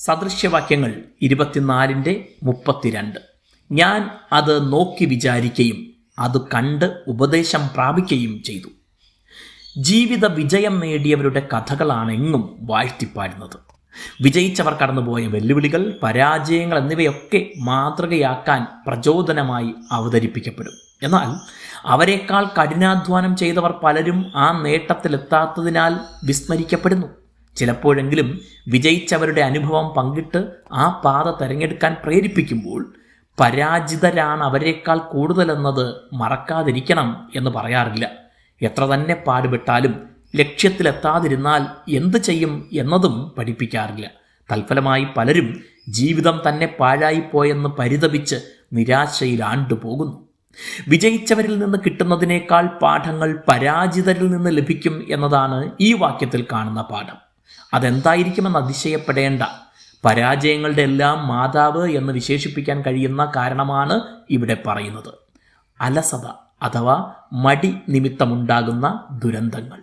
സദൃശ്യവാക്യങ്ങൾ ഇരുപത്തിനാലിന്റെ മുപ്പത്തിരണ്ട്. ഞാൻ അത് നോക്കി വിചാരിക്കുകയും അത് കണ്ട് ഉപദേശം പ്രാപിക്കുകയും ചെയ്തു. ജീവിത വിജയം നേടിയവരുടെ കഥകളാണെങ്ങും വാഴ്ത്തിപ്പാടുന്നത് വിജയിച്ചവർ കടന്നുപോയ വെല്ലുവിളികൾ പരാജയങ്ങൾ എന്നിവയൊക്കെ മാതൃകയാക്കാൻ പ്രചോദനമായി അവതരിപ്പിക്കപ്പെടും. എന്നാൽ അവരെക്കാൾ കഠിനാധ്വാനം ചെയ്തവർ പലരും ആ നേട്ടത്തിലെത്താത്തതിനാൽ വിസ്മരിക്കപ്പെടുന്നു. ചിലപ്പോഴെങ്കിലും വിജയിച്ചവരുടെ അനുഭവം പങ്കിട്ട് ആ പാത തിരഞ്ഞെടുക്കാൻ പ്രേരിപ്പിക്കുമ്പോൾ പരാജിതരാണ് അവരെക്കാൾ കൂടുതലെന്നത് മറക്കാതിരിക്കണം എന്ന് പറയാറില്ല. എത്ര തന്നെ പാടുപെട്ടാലും ലക്ഷ്യത്തിലെത്താതിരുന്നാൽ എന്ത് ചെയ്യും എന്നതും പഠിപ്പിക്കാറില്ല. തൽഫലമായി പലരും ജീവിതം തന്നെ പാഴായിപ്പോയെന്ന് പരിതപിച്ച് നിരാശയിൽ ആണ്ടുപോകുന്നു. വിജയിച്ചവരിൽ നിന്ന് കിട്ടുന്നതിനേക്കാൾ പാഠങ്ങൾ പരാജിതരിൽ നിന്ന് ലഭിക്കും എന്നതാണ് ഈ വാക്യത്തിൽ കാണുന്ന പാഠം. അതെന്തായിരിക്കുമെന്ന് അതിശയപ്പെടേണ്ട. പരാജയങ്ങളുടെ എല്ലാം മാതാവ് എന്ന് വിശേഷിപ്പിക്കാൻ കഴിയുന്ന കാരണമാണ് ഇവിടെ പറയുന്നത്. അലസത അഥവാ മടി നിമിത്തമുണ്ടാകുന്ന ദുരന്തങ്ങൾ.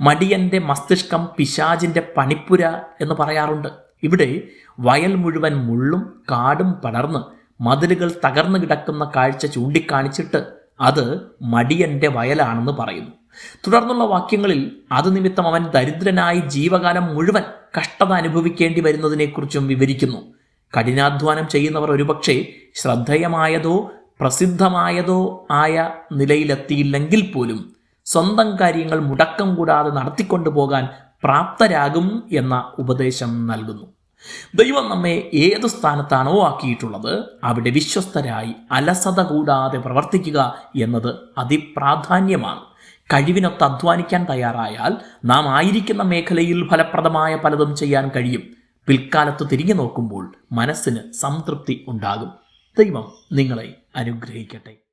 മടിയന്റെ മസ്തിഷ്കം പിശാജിന്റെ പണിപ്പുര എന്ന് പറയാറുണ്ട്. ഇവിടെ വയൽ മുഴുവൻ മുള്ളും കാടും പടർന്ന് മതിലുകൾ തകർന്നു കിടക്കുന്ന കാഴ്ച ചൂണ്ടിക്കാണിച്ചിട്ട് അത് മടിയന്റെ വയലാണെന്ന് പറയുന്നു. തുടർന്നുള്ള വാക്യങ്ങളിൽ അത് നിമിത്തം അവൻ ദരിദ്രനായി ജീവകാലം മുഴുവൻ കഷ്ടത അനുഭവിക്കേണ്ടി വരുന്നതിനെക്കുറിച്ചും വിവരിക്കുന്നു. കഠിനാധ്വാനം ചെയ്യുന്നവർ ഒരുപക്ഷെ ശ്രദ്ധേയമായതോ പ്രസിദ്ധമായതോ ആയ നിലയിലെത്തിയില്ലെങ്കിൽ പോലും സ്വന്തം കാര്യങ്ങൾ മുടക്കം കൂടാതെ നടത്തിക്കൊണ്ടു പോകാൻ പ്രാപ്തരാകും എന്ന ഉപദേശം നൽകുന്നു. ദൈവം നമ്മെ ഏത് സ്ഥാനത്താണോ ആക്കിയിട്ടുള്ളത് അവിടെ വിശ്വസ്തരായി അലസത കൂടാതെ പ്രവർത്തിക്കുക എന്നത് അതിപ്രാധാന്യമാണ്. കഴിവിനൊത്ത് അധ്വാനിക്കാൻ തയ്യാറായാൽ നാം ആയിരിക്കുന്ന മേഖലയിൽ ഫലപ്രദമായ പലതും ചെയ്യാൻ കഴിയും. പിൽക്കാലത്ത് തിരിഞ്ഞു നോക്കുമ്പോൾ മനസ്സിന് സംതൃപ്തി ഉണ്ടാകും. ദൈവം നിങ്ങളെ അനുഗ്രഹിക്കട്ടെ.